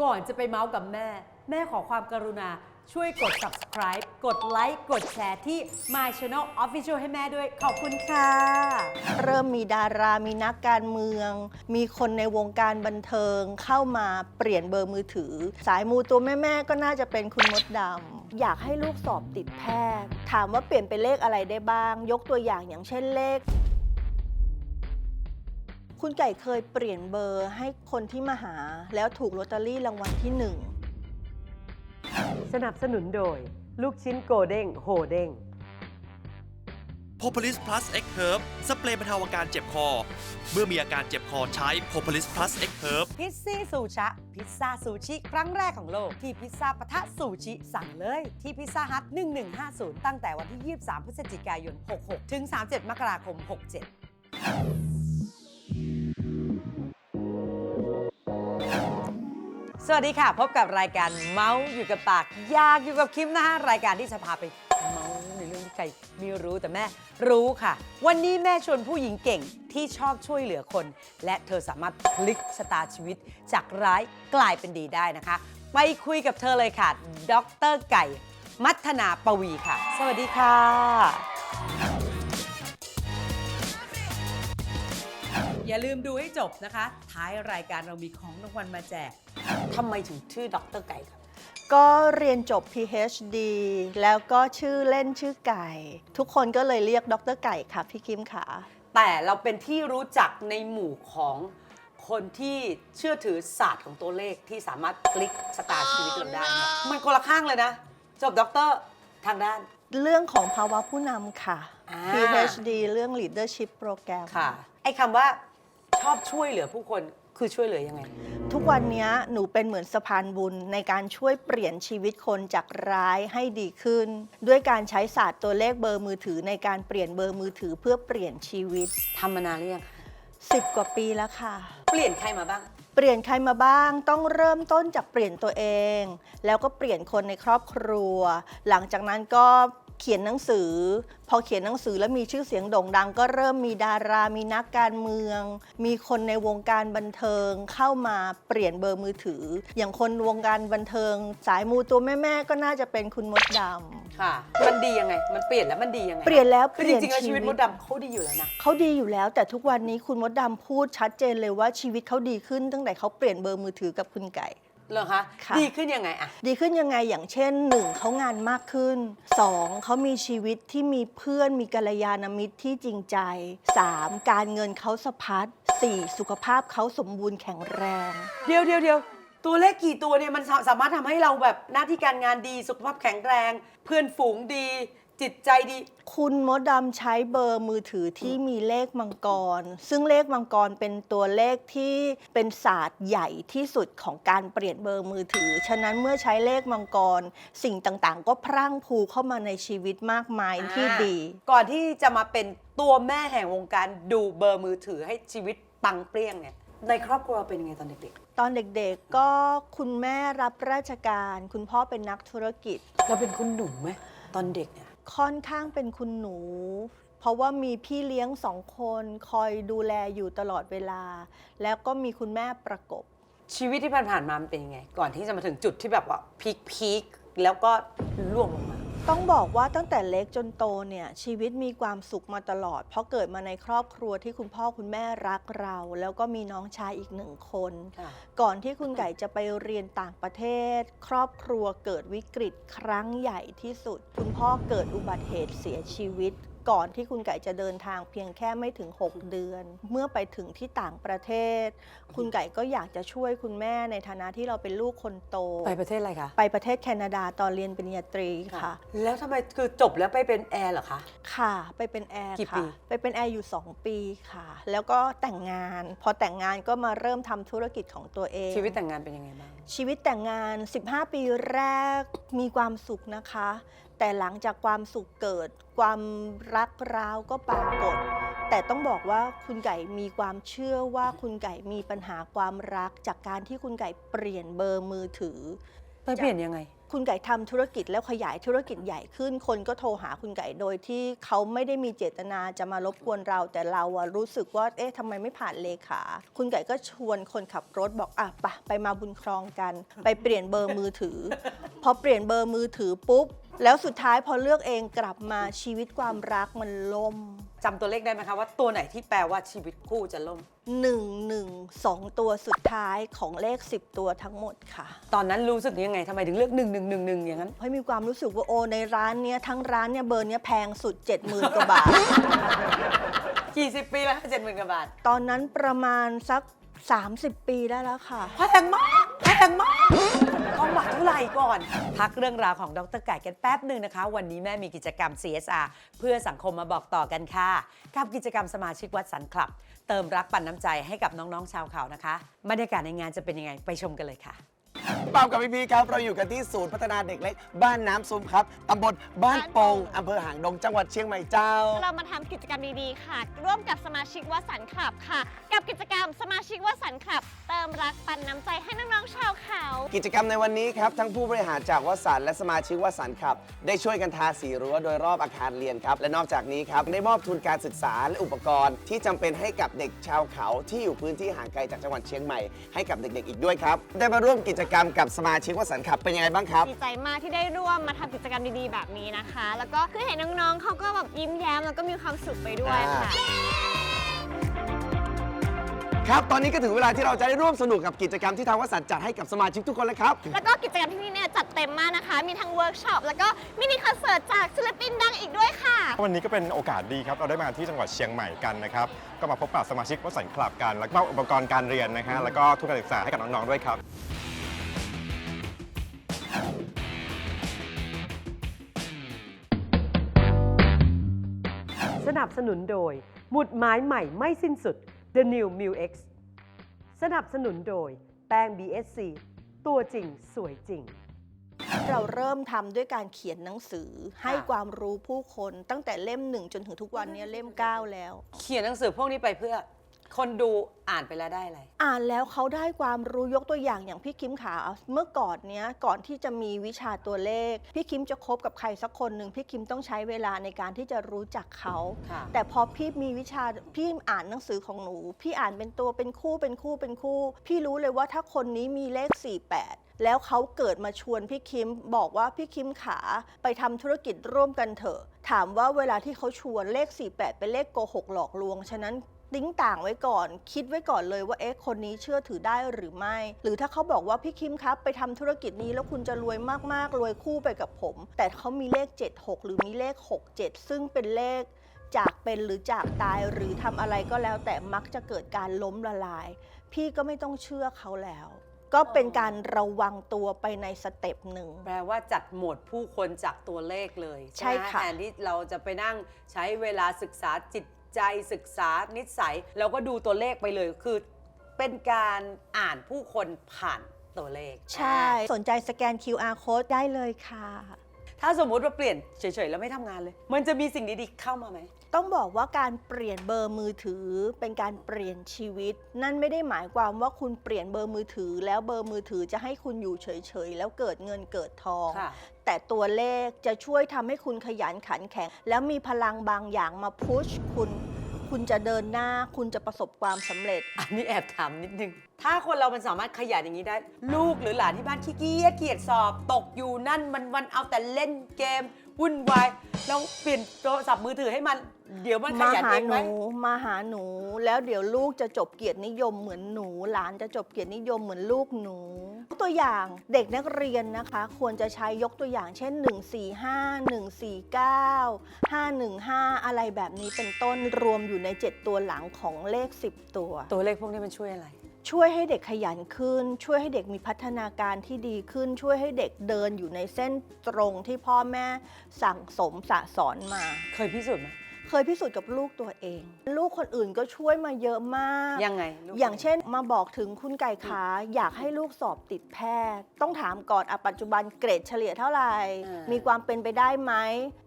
ก่อนจะไปเมาส์กับแม่ แม่ขอความกรุณาช่วยกด subscribe กดไลค์กดแชร์ที่ My Channel Official ให้แม่ด้วย ขอบคุณค่ะ เริ่มมีดารา มีนักการเมือง มีคนในวงการบันเทิงเข้ามาเปลี่ยนเบอร์มือถือ สายมูตัวแม่ ๆ ก็น่าจะเป็นคุณมดดำ อยากให้ลูกสอบติดแพทย์ ถามว่าเปลี่ยนเป็นเลขอะไรได้บ้าง ยกตัวอย่างอย่างเช่นเลข คุณไก่เคยเปลี่ยนเบอร์ให้คนที่มาหาแล้วถูกลอตเตอรี่รางวัลที่หนึ่งสนับสนุนโดย ลูกชิ้นโกเด้งโฮเด้ง Propolis Plus X Herb สเปรย์บรรเทาอาการเจ็บคอ เมื่อมีอาการเจ็บคอใช้ Propolis Plus X Herb พิซซี่ซูชะ พิซซ่าซูชิ ครั้งแรกของโลก ที่พิซซ่าปะทะซูชิ สั่งเลย ที่พิซซ่าฮัท1150 ตั้งแต่วันที่ 23 พฤศจิกายน 66 ถึง 37 มกราคม 67 สวัสดีค่ะ พบกับรายการเมาส์อยู่กับปาก อยากอยู่กับคิมนะฮะรายการที่จะพาไปเมาส์ในเรื่องที่ใครไม่รู้แต่แม่รู้ค่ะ วันนี้แม่ชวนผู้หญิงเก่งที่ชอบช่วยเหลือคน และเธอสามารถพลิกชะตาชีวิตจากร้ายกลายเป็นดีได้นะคะ ไปคุยกับเธอเลยค่ะ ดรไก่ มัทนาปวีค่ะ สวัสดีค่ะ อย่าลืมดูให้จบนะคะ ท้ายรายการเรามีของรางวัลมาแจก ทำไมถึงชื่อดรไก่ครับ ก็เรียนจบ PhD แล้วก็ชื่อเล่นชื่อไก่ ทุกคนก็เลยเรียกดรไก่ค่ะพี่คิมค่ะ แต่เราเป็นที่รู้จักในหมู่ของคนที่เชื่อถือศาสตร์ของตัวเลขที่สามารถพลิกชะตาชีวิตเราได้นะมันคนละข้างเลยนะ จบด็อกเตอร์ทางด้าน เรื่องของภาวะผู้นำค่ะ อ่า PhD เรื่อง Leadership Program ค่ะ ไอ้คำว่าชอบช่วยเหลือผู้คน คือช่วยเหลือยังไง ทุกวันนี้หนูเป็นเหมือนสะพานบุญในการช่วยเปลี่ยนชีวิตคนจากร้ายให้ดีขึ้น ด้วยการใช้ศาสตร์ตัวเลขเบอร์มือถือในการเปลี่ยนเบอร์มือถือเพื่อเปลี่ยนชีวิต ทำมานานหรือยังคะ10 กว่าปีแล้วค่ะ เปลี่ยนใครมาบ้าง เปลี่ยนใครมาบ้างต้องเริ่มต้นจากเปลี่ยนตัวเอง แล้วก็เปลี่ยนคนในครอบครัว หลังจากนั้นก็ เขียนหนังสือ พอเขียนหนังสือแล้วมีชื่อเสียงโด่งดัง ก็เริ่มมีดารา มีนักการเมือง มีคนในวงการบันเทิงเข้ามาเปลี่ยนเบอร์มือถือ อย่างคนวงการบันเทิง สายมูตัวแม่ๆก็น่าจะเป็นคุณมดดำค่ะ มันดียังไง มันเปลี่ยนแล้วมันดียังไงเปลี่ยนแล้วคือเปจลี่ยนริงๆแล้วชีชีวิวิตตมดดำเขาดีอยู่แล้วนะเขาดีอยู่แล้ว แต่ทุกวันนี้คุณมดดำพูดชัดเจนเลยว่าชีวิตเขาดีขึ้นตั้งแต่เขาเปลี่ยนเบอร์มือถือกับคุณไก่ เหรอคะค่ะ ดีขึ้นยังไงอะ ดีขึ้นยังไงอย่างเช่น 1. เขางานมากขึ้น 2. เขามีชีวิตที่มีเพื่อนมีกัลยาณมิตรที่จริงใจ 3. การเงินเขาสะพัด 4. สุขภาพเขาสมบูรณ์แข็งแรง เดี๋ยวเดี๋ยวเดี๋ยวตัวเลขกี่ตัวเนี่ยมันสาสามารถทำให้เราแบบหน้าที่การงานดีสุขภาพแข็งแรง เพื่อนฝูงดี จิตใจดี คุณมดดำใช้เบอร์มือถือที่มีเลขมังกร ซึ่งเลขมังกรเป็นตัวเลขที่เป็นศาสตร์ใหญ่ที่สุดของการเปลี่ยนเบอร์มือถือ ฉะนั้นเมื่อใช้เลขมังกร สิ่งต่างๆ ก็พรั่งพรูเข้ามาในชีวิตมากมายที่ดี ก่อนที่จะมาเป็นตัวแม่แห่งวงการดูเบอร์มือถือให้ชีวิตปังเปรี้ยงเนี่ย ในครอบครัวเป็นยังไงตอนเด็กตอนเด็กๆก็คุณแม่รับราชการ คุณพ่อเป็นนักธุรกิจๆเราเป็นคุณหนุ่มไหมตอนเด็กเนี่ย ค่อนข้างเป็นคุณหนู เพราะว่ามีพี่เลี้ยงสองคนคอยดูแลอยู่ตลอดเวลา แล้วก็มีคุณแม่ประกบ ชีวิตที่ผ่านๆมามันเป็นยังไง ก่อนที่จะมาถึงจุดที่แบบว่าพีคพีคๆแล้วก็ล่วงลงมา ต้องบอกว่าตั้งแต่เล็กจนโตเนี่ยชีวิตมีความสุขมาตลอด เพราะเกิดมาในครอบครัวที่คุณพ่อคุณแม่รักเรา แล้วก็มีน้องชายอีกหนึ่งคน ค่ะ ก่อนที่คุณไก่จะไปเรียนต่างประเทศ ครอบครัวเกิดวิกฤตครั้งใหญ่ที่สุด คุณพ่อเกิดอุบัติเหตุเสียชีวิต ก่อนที่คุณไก่จะเดินทางเพียงแค่ไม่ถึง 6 เดือน เมื่อไปถึงที่ต่างประเทศ คุณไก่ก็อยากจะช่วยคุณแม่ในฐานะที่เราเป็นลูกคนโต ไปประเทศอะไรคะ ไปประเทศแคนาดาตอนเรียนปริญญาตรีค่ะ แล้วทำไมคือจบแล้วไปเป็นแอร์เหรอคะ ค่ะ ไปเป็นแอร์กี่ปีค่ะไปเป็นแอร์อยู่ 2 ปีค่ะ แล้วก็แต่งงาน พอแต่งงานก็มาเริ่มทำธุรกิจของตัวเอง ชีวิตแต่งงานเป็นยังไงบ้างชีวิตแต่งงาน 15 ปีแรกมีความสุขนะคะ แต่หลังจากความสุขเกิด ความรักร้าวก็ปรากฏ แต่ต้องบอกว่าคุณไก่มีความเชื่อว่าคุณไก่มีปัญหาความรักจากการที่คุณไก่เปลี่ยนเบอร์มือถือ ไปเปลี่ยนยังไง คุณไก่ทำธุรกิจแล้วขยายธุรกิจใหญ่ขึ้น คนก็โทรหาคุณไก่โดยที่เขาไม่ได้มีเจตนาจะมารบกวนเรา แต่เราอะรู้สึกว่าเอ๊ะทำไมไม่ผ่านเลขา คุณไก่ก็ชวนคนขับรถบอกอะไปะไปมาบุญครองกัน ไปเปลี่ยนเบอร์มือถือ พอเปลี่ยนเบอร์มือถือปุ๊บ แล้วสุดท้ายพอเลือกเองกลับมาชีวิตความรักมันล่ม จำตัวเลขได้ไหมคะว่าตัวไหนที่แปลว่าชีวิตคู่จะล่ม 1 1 2 ตัวสุดท้ายของเลข 10 ตัวทั้งหมดค่ะตอนนั้นรู้สึกยังไงทำไมถึงเลือก1 1 1 1อย่างนั้นเพราะมีความรู้สึกว่าโอในร้านเนี้ยทั้งร้านเนี่ยเบอร์เนี้ยแพงสุด 70,000กว่าบาท กี่สิบปีแล้วเจ็ดหมื่นกว่าบาทตอนนั้นประมาณสัก 30 ปีได้แล้วค่ะ แพงมากแพงมาก องบาทเท่าไหร่ก่อน พักเรื่องราวของดรไก่กันแป๊บหนึ่งนะคะ วันนี้แม่มีกิจกรรม CSR เพื่อสังคมมาบอกต่อกันค่ะ กับกิจกรรมสมาชิกวัดสันคลับ เติมรักปันน้ำใจให้กับน้องๆชาวเขานะคะ บรรยากาศในงานจะเป็นยังไงไปชมกันเลยค่ะ ปามกับพี่พีครับเราอยู่กันที่ศูนย์พัฒนาเด็กเล็ก บ้านน้ำซุมครับตำบลบ้านโปงอำเภอหางดงจังหวัดเชียงใหม่เจ้า เรามาทำกิจกรรมดีๆค่ะ ร่วมกับสมาชิกวัดสันคลับค่ะ กับกิจกรรมสมาชิกวัดสันคลับ เติมรักปันน้ำใจให้น้องๆชาวเขา กิจกรรมในวันนี้ครับทั้งผู้บริหารจากวสันต์และสมาชิกวสันต์ครับ ได้ช่วยกันทาสีรั้วโดยรอบอาคารเรียนครับและนอกจากนี้ครับได้มอบทุนการศึกษาและอุปกรณ์ ที่จำเป็นให้กับเด็กชาวเขาที่อยู่พื้นที่ห่างไกลจากจังหวัดเชียงใหม่ให้กับเด็ก ๆ อีกด้วยครับได้มาร่วมกิจกรรมกับสมาชิกวสันต์ครับเป็นยังไงบ้างครับ ดีใจมากที่ได้ร่วมมาทำกิจกรรมดีๆ แบบนี้นะคะ แล้วก็คือเห็นน้องๆเขาก็แบบยิ้มแย้มแล้วก็มีความสุขไปด้วยค่ะ ครับ ตอนนี้ก็ถึงเวลาที่เราจะได้ร่วมสนุกกับกิจกรรมที่ทางวสันต์จัดให้กับสมาชิกทุกคนแล้วครับ แล้วก็กิจกรรมที่นี่เนี่ยจัดเต็มมากนะคะ มีทั้งเวิร์กช็อปแล้วก็มินิคอนเสิร์ตจากศิลปินดังอีกด้วยค่ะ วันนี้ก็เป็นโอกาสดีครับ เราได้มาที่จังหวัดเชียงใหม่กันนะครับ ก็มาพบปะสมาชิกวัดสันคลับกัน แล้วก็มอบอุปกรณ์การเรียนนะฮะ แล้วก็ทุนการศึกษาให้กับน้องๆด้วยครับ นับสนุนโดย หมุดหมายใหม่ไม่สิ้นสุด The New m u X สนับสนุนโดย แป้ง BSC ตัวจริงสวยจริง เราเริ่มทำด้วยการเขียนหนังสือให้ความรู้ผู้คนตั้งแต่เล่มหนึ่งจนถึงทุกวันเนี้ยเล่ม 9 แล้ว เขียนหนังสือพวกนี้ไปเพื่อ คนดูอ่านไปแล้วได้อะไร อ่านแล้วเขาได้ความรู้ยกตัวอย่างอย่างพี่คิมขาเมื่อก่อนเนี้ยก่อนที่จะมีวิชาตัวเลข พี่คิมจะคบกับใครสักคนหนึ่งพี่คิมต้องใช้เวลาในการที่จะรู้จักเขา ค่ะ แต่พอพี่มีวิชาพี่อ่านหนังสือของหนู พี่อ่านเป็นตัวเป็นคู่เป็นคู่เป็นคู่ พี่รู้เลยว่าถ้าคนนี้มีเลข 48 แล้วเขาเกิดมาชวนพี่คิมบอกว่าพี่คิมขาไปทำธุรกิจร่วมกันเถอะ ถามว่าเวลาที่เขาชวนเลข 48 เป็นเลขโกหกหลอกลวง ฉะนั้น ติ้งต่างไว้ก่อน คิดไว้ก่อนเลยว่าเอ๊ะคนนี้เชื่อถือได้หรือไม่ หรือถ้าเขาบอกว่าพี่คิมครับไปทำธุรกิจนี้แล้วคุณจะรวยมากๆรวยคู่ไปกับผม แต่เขามีเลข 76 หรือมีเลข 67 ซึ่งเป็นเลขจากเป็นหรือจากตายหรือทำอะไรก็แล้วแต่มักจะเกิดการล้มละลาย พี่ก็ไม่ต้องเชื่อเขาแล้ว ก็เป็นการระวังตัวไปในสเต็ปหนึ่ง แปลว่าจัดหมวดผู้คนจากตัวเลขเลยใช่ไหมค่ะแทนที่เราจะไปนั่งใช้เวลาศึกษาจิต ใจศึกษานิสัยเราก็ดูตัวเลขไปเลยคือ เป็นการอ่านผู้คนผ่านตัวเลขใช่ สนใจสแกน QR code ได้เลยค่ะ ถ้าสมมุติว่าเปลี่ยนเฉยๆ แล้วไม่ทำงานเลย มันจะมีสิ่งดีๆเข้ามาไหม ต้องบอกว่าการเปลี่ยนเบอร์มือถือเป็นการเปลี่ยนชีวิต นั่นไม่ได้หมายความว่าคุณเปลี่ยนเบอร์มือถือ แล้วเบอร์มือถือจะให้คุณอยู่เฉยๆ แล้วเกิดเงินเกิดทอง ค่ะ แต่ตัวเลขจะช่วยทำให้คุณขยันขันแข็ง แล้วมีพลังบางอย่างมาพุชคุณ คุณจะเดินหน้าคุณจะประสบความสำเร็จ อันนี้แอบถามนิดนึง ถ้าคนเรามันสามารถขยันอย่างนี้ได้ ลูกหรือหลานที่บ้านขี้เกียจเกียจสอบ ตกอยู่นั่นมันวันเอาแต่เล่นเกม วุ่นวายเราเปลี่ยนโทรศัพท์มือถือให้มัน เดี๋ยวมันขมายันหาเองหไหมนูมาหาหนูแล้วเดี๋ยวลูกจะจบเกียรตินิยมเหมือนหนู หลานจะจบเกียรตินิยมเหมือนลูกหนู ตัวอย่างเด็กนักเรียนนะคะ ควรจะใช้ยกตัวอย่างเช่น 145 149 515 อะไรแบบนี้เป็นต้นรวมอยู่ใน 7 ตัวหลังของเลข 10 ตัว ตัวเลขพวกนี้มันช่วยอะไร ช่วยให้เด็กขยันขึ้น ช่วยให้เด็กมีพัฒนาการที่ดีขึ้น ช่วยให้เด็กเดินอยู่ในเส้นตรงที่พ่อแม่สั่งสมสะสอนมา เคยพิสูจน์ไหม เคยพิสูจน์กับลูกตัวเอง ลูกคนอื่นก็ช่วยมาเยอะมาก ยังไงลูกอย่างเช่นมาบอกถึงคุณไก่ขาอยากให้ลูกสอบติดแพทย์ ต้องถามก่อนอะปัจจุบันเกรดเฉลี่ยเท่าไหร่ อ่ามีมีความเป็นไปได้ไหม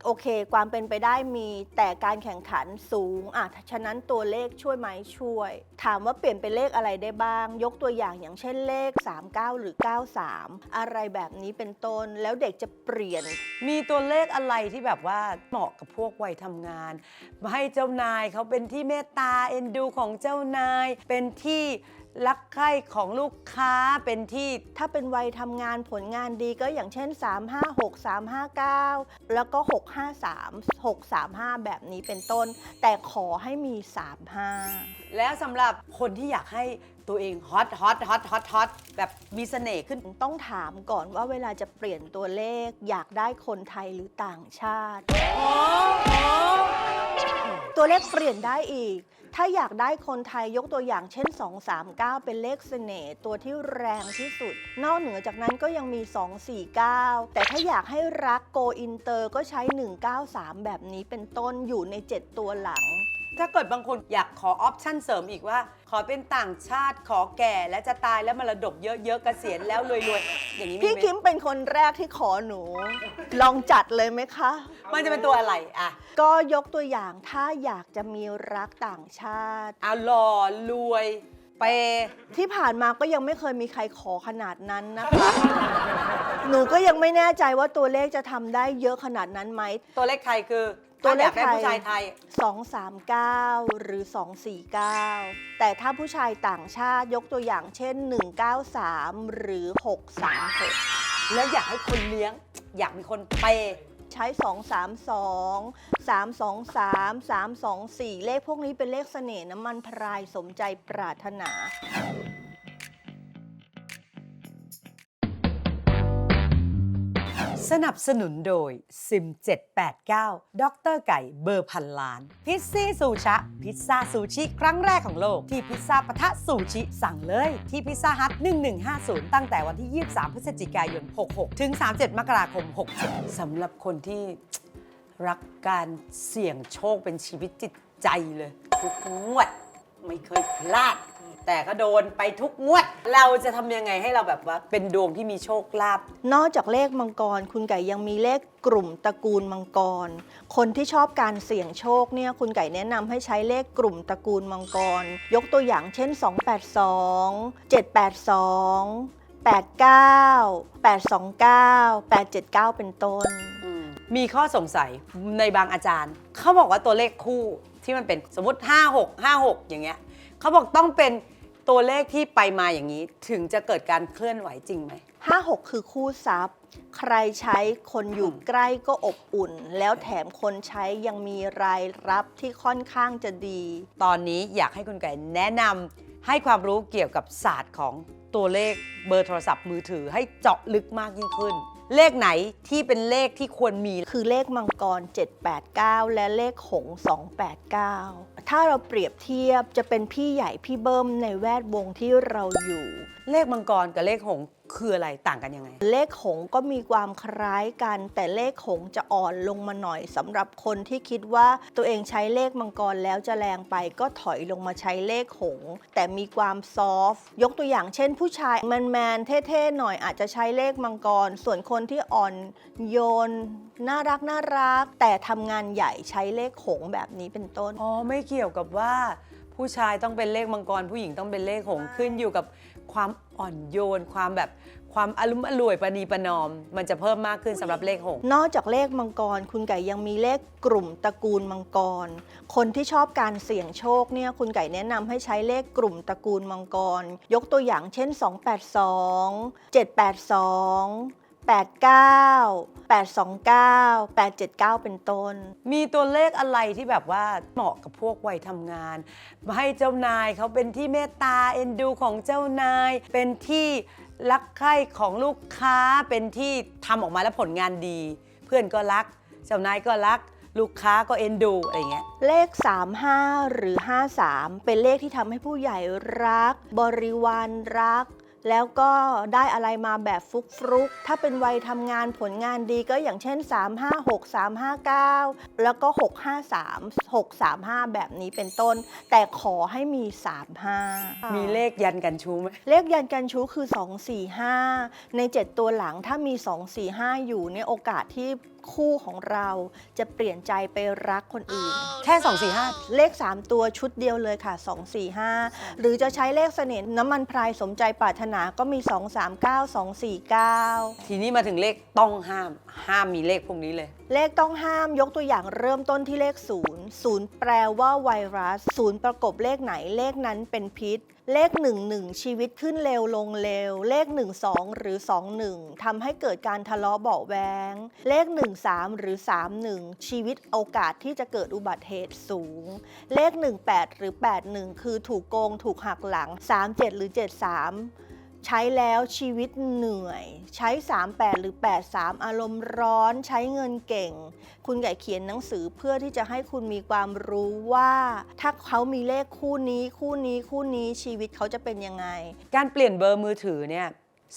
โอเค ความเป็นไปได้มี แต่การแข่งขันสูงอะฉะนั้นตัวเลขช่วยไหมช่วย ถามว่าเปลี่ยนเป็นเลขอะไรได้บ้าง ยกตัวอย่างอย่างเช่นเลข 39 หรือ 93 อะไรแบบนี้เป็นต้นแล้วเด็กจะเปลี่ยน มีตัวเลขอะไรที่แบบว่าเหมาะกับพวกวัยทำงานมาให้เจ้านายเขาเป็นที่เมตตาเอ็นดูของเจ้านาย เป็นที่รักใคร่ของลูกค้าเป็นที่ถ้าเป็นวัยทำงานผลงานดีก็อย่างเช่น 356 359 แล้วก็ 653 635 แบบนี้เป็นต้น แต่ขอให้มี 35 แล้วสำหรับคนที่อยากให้ ตัวเองฮอตฮอตฮอตฮอตฮอตแบบมีเสน่ห์ขึ้น ต้องถามก่อนว่าเวลาจะเปลี่ยนตัวเลขอยากได้คนไทยหรือต่างชาติ ตัวเลขเปลี่ยนได้อีก ถ้าอยากได้คนไทยยกตัวอย่างเช่น 239 เป็นเลขเสน่ห์ตัวที่แรงที่สุด นอกเหนือจากนั้นก็ยังมี 249 แต่ถ้าอยากให้รักโกอินเตอร์ก็ใช้ 193 แบบนี้เป็นต้นอยู่ใน 7 ตัวหลัง ถ้าเกิดบางคนอยากขอออปชั่นเสริมอีกว่า ขอเป็นต่างชาติขอแก่และจะตายแล้วมรดกเยอะๆเกษียณแล้วรวยๆอย่างนี้มีพี่ไหมคิมเป็นคนแรกที่ขอหนู ลองจัดเลยไหมคะ มันจะเป็นตัวอะไรอะก็ยกตัวอย่างถ้าอยากจะมีรักต่างชาติ เอาหล่อรวยเปย์ที่ผ่านมาก็ยังไม่เคยมีใครขอขนาดนั้นนะคะ หนูก็ยังไม่แน่ใจว่าตัวเลขจะทำได้เยอะขนาดนั้นไหม ตัวเลขไทยคือ ตัวเลขถ้าอยากได้ไทยผู้ชายไทย 239 หรือ 249 แต่ถ้าผู้ชายต่างชาติยกตัวอย่างเช่น 193 หรือ 636 แล้วอยากให้คนเลี้ยง อยากมีคนเปย์ใช้ 232 323 324 เลขพวกนี้เป็นเลขเสน่ห์น้ำมันพรายสมใจปรารถนา สนับสนุนโดยซิม 789 ดรไก่เบอร์พันล้าน พิซซี่ซูชะ พิซซ่าซูชิครั้งแรกของโลก ที่พิซซ่าปะทะซูชิ สั่งเลย ที่พิซซ่าฮัท1150 ตั้งแต่วันที่ 23 พฤศจิกายน 66 ถึง 37 มกราคม 67สำหรับคนที่รักการเสี่ยงโชคเป็นชีวิตจิตใจเลย ทุกงวดไม่เคยพลาด แต่ก็โดนไปทุกงวด เราจะทำยังไงให้เราแบบว่า เป็นดวงที่มีโชคลาภ นอกจากเลขมังกร คุณไก่ยังมีเลขกลุ่มตระกูลมังกร คนที่ชอบการเสี่ยงโชคเนี่ยคุณไก่แนะนำให้ใช้เลขกลุ่มตระกูลมังกร ยกตัวอย่างเช่น 282 782 89 829 879 เป็นต้น มีข้อสงสัยในบางอาจารย์ เขาบอกว่าตัวเลขคู่ที่มันเป็นสมมติ 56 56 อย่างเงี้ยเขาบอกต้องเป็น ตัวเลขที่ไปมาอย่างนี้ถึงจะเกิดการเคลื่อนไหวจริงไหม 56 คือคู่ทรัพย์ ใครใช้คนอยู่ใกล้ก็อบอุ่น แล้วแถมคนใช้ยังมีรายรับที่ค่อนข้างจะดี ตอนนี้อยากให้คุณไก่แนะนำให้ความรู้เกี่ยวกับศาสตร์ของตัวเลขเบอร์โทรศัพท์มือถือให้เจาะลึกมากยิ่งขึ้น เลขไหนที่เป็นเลขที่ควรมี คือเลขมังกร 789 และเลขหงส์289 ถ้าเราเปรียบเทียบจะเป็นพี่ใหญ่พี่เบิ้มในแวดวงที่เราอยู่ เลขมังกรกับเลขหงส์ คืออะไรต่างกันยังไง เลขหงส์ก็มีความคล้ายกัน แต่เลขหงส์จะอ่อนลงมาหน่อยสำหรับคนที่คิดว่าตัวเองใช้เลขมังกรแล้วจะแรงไปก็ถอยลงมาใช้เลขหงส์แต่มีความซอฟต์ยกตัวอย่างเช่น ผู้ชายแมนๆเท่ๆหน่อยอาจจะใช้เลขมังกร ส่วนคนที่อ่อนโยนน่ารักน่ารัก แต่ทำงานใหญ่ใช้เลขหงส์แบบนี้เป็นต้น อ๋อ ไม่เกี่ยวกับว่า ผู้ชายต้องเป็นเลขมังกร ผู้หญิงต้องเป็นเลขหงส์ขึ้นอยู่กับ ความอ่อนโยน ความแบบความอารมณ์อร่วยประนีประนอม มันจะเพิ่มมากขึ้นสำหรับเลขหงส์นอกจากเลขมังกร คุณไก่ยังมีเลขกลุ่มตระกูลมังกร คนที่ชอบการเสี่ยงโชคเนี่ยคุณไก่แนะนำให้ใช้เลขกลุ่มตระกูลมังกร ยกตัวอย่างเช่น 282 782 89 829 879 เป็นต้น มีตัวเลขอะไรที่แบบว่าเหมาะกับพวกวัยทำงานมาให้เจ้านายเขาเป็นที่เมตตาเอ็นดูของเจ้านาย เป็นที่รักใคร่ของลูกค้าเป็นที่ทำออกมาแล้วผลงานดี เพื่อนก็รัก เจ้านายก็รัก ลูกค้าก็เอ็นดูอะไรเงี้ย เลข 35 หรือ 53 เป็นเลขที่ทำให้ผู้ใหญ่รัก บริวารรัก แล้วก็ได้อะไรมาแบบฟุกฟรุกๆถ้าเป็นวัยทำงานผลงานดีก็อย่างเช่น 356 359 แล้วก็ 653 635 แบบนี้เป็นต้น แต่ขอให้มี 35 มีเลขยันกันชูไหมเลขยันกันชู้คือ 245 ใน 7 ตัวหลังถ้ามี 245 อยู่ในยโอกาสที่คู่ของเราจะเปลี่ยนใจไปรักคนอื่น แค่สองสี่ห้าเลข 3 ตัวชุดเดียวเลยค่ะ 245 หรือจะใช้เลขเสน่ห์น้ำมันพรายสมใจปรารถนาก็มี 239 249 ทีนี้มาถึงเลขต้องห้าม ห้ามมีเลขพวกนี้เลย เลขต้องห้ามยกตัวอย่างเริ่มต้นที่เลข 0 0 แปลว่าไวรัส 0 ประกบเลขไหนเลขนั้นเป็นพิษ เลข 1 1 ชีวิตขึ้นเร็วลงเร็ว เลข 1 2 หรือ 2 1ทำให้เกิดการทะเลาะเบาแวงเลข 1 3 หรือ 3 1 ชีวิตโอกาสที่จะเกิดอุบัติเหตุสูง เลข 1 8 หรือ 8 1 คือถูกโกงถูกหักหลัง 3 7 หรือ 7 3 ใช้แล้วชีวิตเหนื่อย ใช้ 38 หรือ 83 อารมณ์ร้อนใช้เงินเก่ง คุณไก่เขียนหนังสือเพื่อที่จะให้คุณมีความรู้ว่า ถ้าเขามีเลขคู่นี้คู่นี้คู่นี้ชีวิตเขาจะเป็นยังไง การเปลี่ยนเบอร์มือถือเนี่ย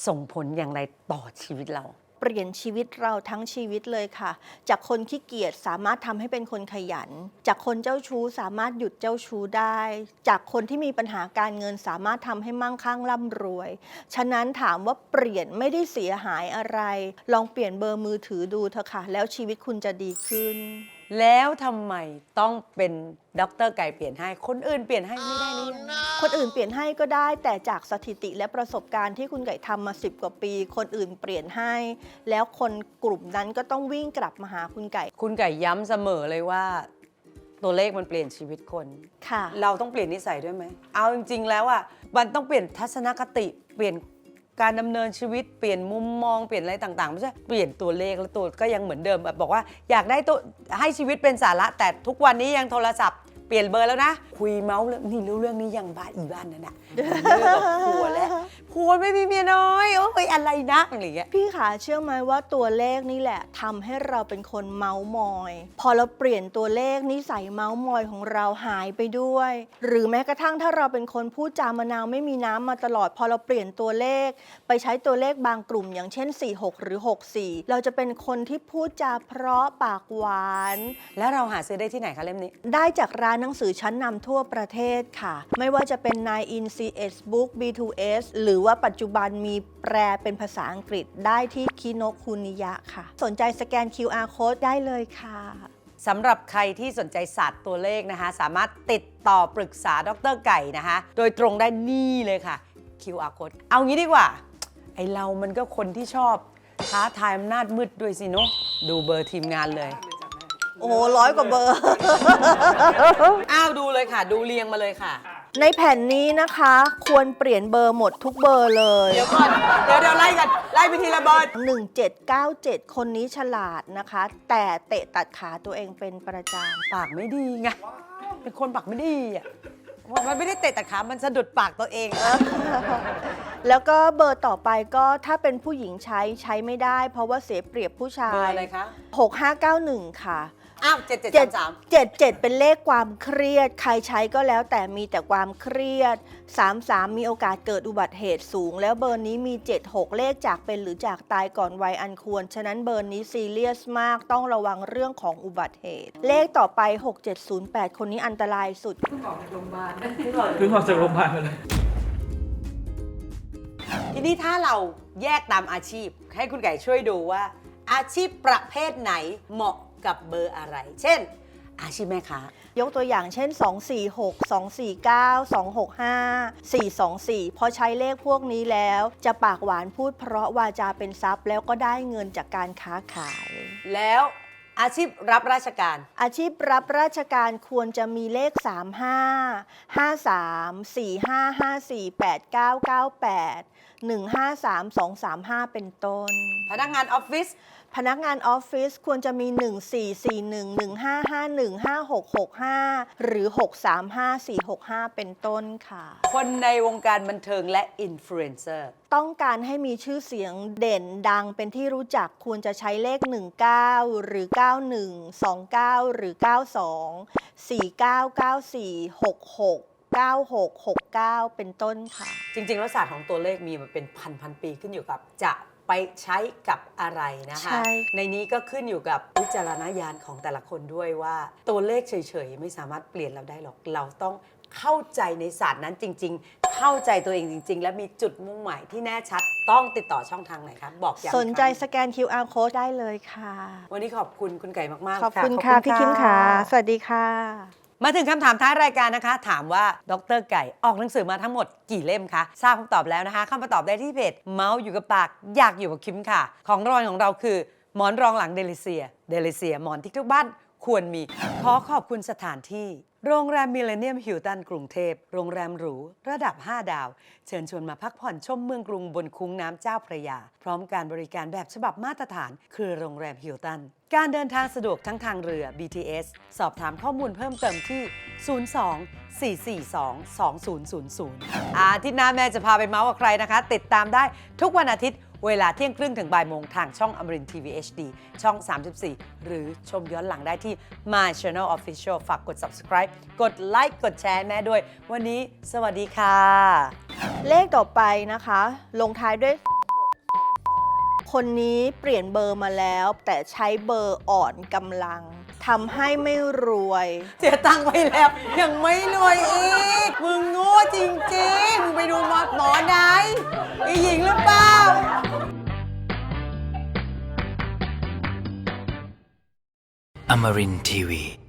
ส่งผลอย่างไรต่อชีวิตเรา เปลี่ยนชีวิตเราทั้งชีวิตเลยค่ะ จากคนขี้เกียจสามารถทำให้เป็นคนขยัน จากคนเจ้าชู้สามารถหยุดเจ้าชู้ได้ จากคนที่มีปัญหาการเงินสามารถทำให้มั่งคั่งร่ำรวย ฉะนั้นถามว่าเปลี่ยนไม่ได้เสียหายอะไร ลองเปลี่ยนเบอร์มือถือดูเถอะค่ะ แล้วชีวิตคุณจะดีขึ้น แล้วทำไมต้องเป็นด็อกเตอร์ไก่เปลี่ยนให้ คนอื่นเปลี่ยนให้ไม่ได้หรือยังคนอื่นเปลี่ยนให้ก็ได้ แต่จากสถิติและประสบการณ์ที่คุณไก่ทำมา 10 กว่าปี คนอื่นเปลี่ยนให้ แล้วคนกลุ่มนั้นก็ต้องวิ่งกลับมาหาคุณไก่คุณไก่ย้ำเสมอเลยว่า ตัวเลขมันเปลี่ยนชีวิตคน ค่ะ เราต้องเปลี่ยนนิสัยด้วยไหม เอาจริง ๆ แล้วอะ มันต้องเปลี่ยนทัศนคติ เปลี่ยน การดำเนินชีวิตเปลี่ยนมุมมองเปลี่ยนอะไรต่างๆไม่ใช่เปลี่ยนตัวเลขแล้วตัวก็ยังเหมือนเดิมแบบบอกว่าอยากได้ตัวให้ชีวิตเป็นสาระแต่ทุกวันนี้ยังโทรศัพท์เปลี่ยนเบอร์แล้วนะ คุยเมาส์เรื่องนี่รู้เรื่องนี้ยังบ้านอีบ้านนั่นน่ะเลิกกับผัวแล้วผัวไม่มีเมียน้อยโอ้ยอะไรนะอะไรอย่างเงี้ย พี่ขาเชื่อไหมว่าตัวเลขนี่แหละทำให้เราเป็นคนเมาส์มอย พอเราเปลี่ยนตัวเลขนิสัยเมาส์มอยของเราหายไปด้วย หรือแม้กระทั่งถ้าเราเป็นคนพูดจามะนาวไม่มีน้ำมาตลอด พอเราเปลี่ยนตัวเลข ไปใช้ตัวเลขบางกลุ่ม อย่างเช่น 46 หรือ 64 เราจะเป็นคนที่พูดจาเพราะปากหวาน แล้วเราหาซื้อได้ที่ไหนคะเล่มนี้ ได้จากร้านหนังสือชั้นนำทั่วั่วประเทศค่ะ ไม่ว่าจะเป็น Nine in CS Book B2S หรือว่าปัจจุบันมีแปลเป็นภาษาอังกฤษได้ที่คิโนคุนิยะค่ะ สนใจสแกน QR code ได้เลยค่ะสำหรับใครที่สนใจศาสตร์ตัวเลขนะคะ สามารถติดต่อปรึกษาดรไก่นะคะ โดยตรงได้นี่เลยค่ะ QR code เอางี้ดีกว่า ไอเรามันก็คนที่ชอบท้าทายอำนาจมืดด้วยสิเนาะดูเบอร์ทีมงานเลย โอ้โหร้อยกว่าเบอร์ อ้าวดูเลยค่ะ ดูเรียงมาเลยค่ะ ในแผ่นนี้นะคะ ควรเปลี่ยนเบอร์หมดทุกเบอร์เลย เดี๋ยวก่อน เดี๋ยวเดี๋ยวไล่กันไล่ไปทีละเบอร์1797 คนนี้ฉลาดนะคะ แต่เตะตัดขาตัวเองเป็นประจำปากไม่ดีไง เป็นคนปากไม่ดีอะ มันไม่ได้เตะตัดขา มันสะดุดปากตัวเองอะแล้วก็เบอร์ต่อไปก็ถ้าเป็นผู้หญิงใช้ใช้ไม่ได้ เพราะว่าเสียเปรียบผู้ชายเบอร์อะไรคะ 6591 ค่ะ อ้าวเจ็ดเจ็ดเจ็ดสาม เจ็ดเจ็ดเป็นเลขความเครียด ใครใช้ก็แล้วแต่มีแต่ความเครียด33มีโอกาสเกิดอุบัติเหตุสูง แล้วเบอร์นี้มี76เลขจากเป็นหรือจากตายก่อนวัยอันควร ฉะนั้นเบอร์นี้ซีเรียสมากต้องระวังเรื่องของอุบัติเหตุ เลขต่อไป 6708 คนนี้อันตรายสุด เพิ่งออกจากโรงพยาบาลมาเลย ทีนี้ถ้าเราแยกตามอาชีพ ให้คุณไก่ช่วยดูว่า อาชีพประเภทไหนเหมาะกับเบอร์อะไร เช่น อาชีพแม่ค้ายกตัวอย่างเช่น 246 249 265 424 พอใช้เลขพวกนี้แล้ว จะปากหวานพูดเพราะวาจาเป็นทรัพย์แล้วก็ได้เงินจากการค้าขาย แล้วอาชีพรับราชการ อาชีพรับราชการควรจะมีเลข 35 53 45 54 8998 153 235 เป็นต้น พนักงานออฟฟิศพนักงานออฟฟิศควรจะมี 1441 1551 5665 หรือ 635 465 เป็นต้นค่ะ คนในวงการบันเทิงและอินฟลูเอนเซอร์ ต้องการให้มีชื่อเสียงเด่นดังเป็นที่รู้จักควรจะใช้เลข 19 หรือ 91 29 หรือ 92 49 94 66 9669 เป็นต้นค่ะ จริงๆแล้วศาสตร์ของตัวเลขมีมาเป็นพันพันปีขึ้นอยู่กับจะไปใช้กับอะไรนะคะ ใช่ ในนี้ก็ขึ้นอยู่กับวิจารณญาณของแต่ละคนด้วยว่า ตัวเลขเฉยๆ ไม่สามารถเปลี่ยนเราได้หรอก เราต้องเข้าใจในศาสตร์นั้นจริง ๆ เข้าใจตัวเองจริง ๆ และมีจุดมุ่งหมายที่แน่ชัด ต้องติดต่อช่องทางไหนครับบอกอย่างสนใจสแกน QR code ได้เลยค่ะ วันนี้ขอบคุณคุณไก่มากๆขอบคุณค่ะพี่คิมค่ะ สวัสดีค่ะ มาถึงคำถามท้ายรายการนะคะ ถามว่าดรไก่ออกหนังสือมาทั้งหมดกี่เล่มคะทราบคำตอบแล้วนะคะเข้ามาตอบได้ที่เพจเมาส์อยู่กับปากอยากอยู่กับคิมค่ะ ของรอยของเราคือหมอนรองหลังเดลิเซีย เดลิเซียหมอนที่ทุกบ้านควรมีขอขอบคุณสถานที่ โรงแรมมิเลเนียมฮิลตันกรุงเทพ โรงแรมหรู ระดับ 5 ดาว เชิญชวนมาพักผ่อนชมเมืองกรุงบนคุ้งน้ำเจ้าพระยา พร้อมการบริการแบบฉบับมาตรฐาน คือโรงแรมฮิลตัน การเดินทางสะดวกทั้งทางเรือ BTS สอบถามข้อมูลเพิ่มเติมที่ 02 442 2000 อาทิตย์หน้าแม่จะพาไปเมาส์กับใครนะคะ ติดตามได้ทุกวันอาทิตย์ เวลาเที่ยงครึ่งถึงบ่ายโมงทางช่องอมรินทีวี HD ช่อง 34 หรือชมย้อนหลังได้ที่ My Channel Official ฝากกด subscribe กดไลค์กดแชร์แม่ด้วย วันนี้สวัสดีค่ะ เลขต่อไปนะคะ ลงท้ายด้วย คนนี้เปลี่ยนเบอร์มาแล้ว แต่ใช้เบอร์อ่อนกำลังทำให้ไม่รวย เสียตังค์ไปแล้ว ยังไม่รวยอีก มึงโง่จริงๆ มึงไปดูหมอหมอไหนไอหญิงหรือเปล่า Amarin Tiwi.